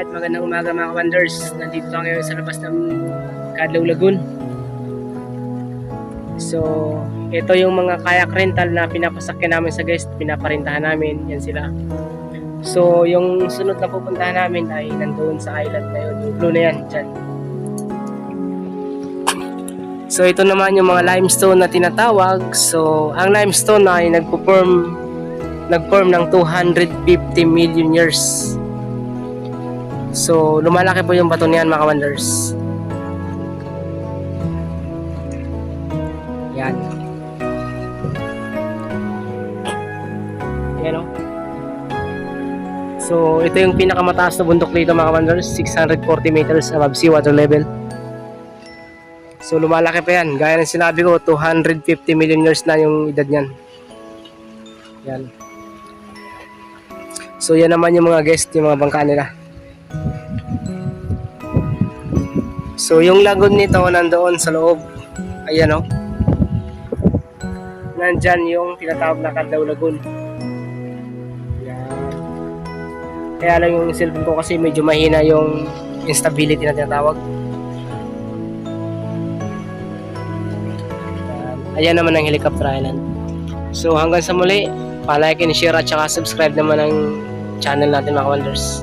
At magandang umaga mga wonders. Nandito tayo ngayon sa labas ng Kadlaw Lagoon. So, ito yung mga kayak rental na pinapasakyan namin sa guest, pinaparintahan namin, yan sila. So, yung sunod na pupuntahan namin ay nandoon sa island na yun, yung blue na yan, dyan. So, ito naman yung mga limestone na tinatawag. So, ang limestone ay nagpo-form nag-form ng 250 million years. So, lumalaki po yung bato niyan mga wonders. Yan. Yan o. So, ito yung pinakamataas na bundok dito mga wonders. 640 meters above sea water level. So, lumalaki pa yan. Gaya ng sinabi ko, 250 million years na yung edad niyan. Yan. So, yan naman yung mga guest, yung mga bangka nila. So, yung lagoon nito nandoon sa loob. Ayan o. Nandyan yung tinatawag na Kadlaw Lagoon. Kaya lang yung cellphone ko kasi medyo mahina yung instability na tinatawag. Yan. Ayan naman ang helicopter island. So hanggang sa muli, palike and share at saka subscribe naman ang channel natin mga wonders.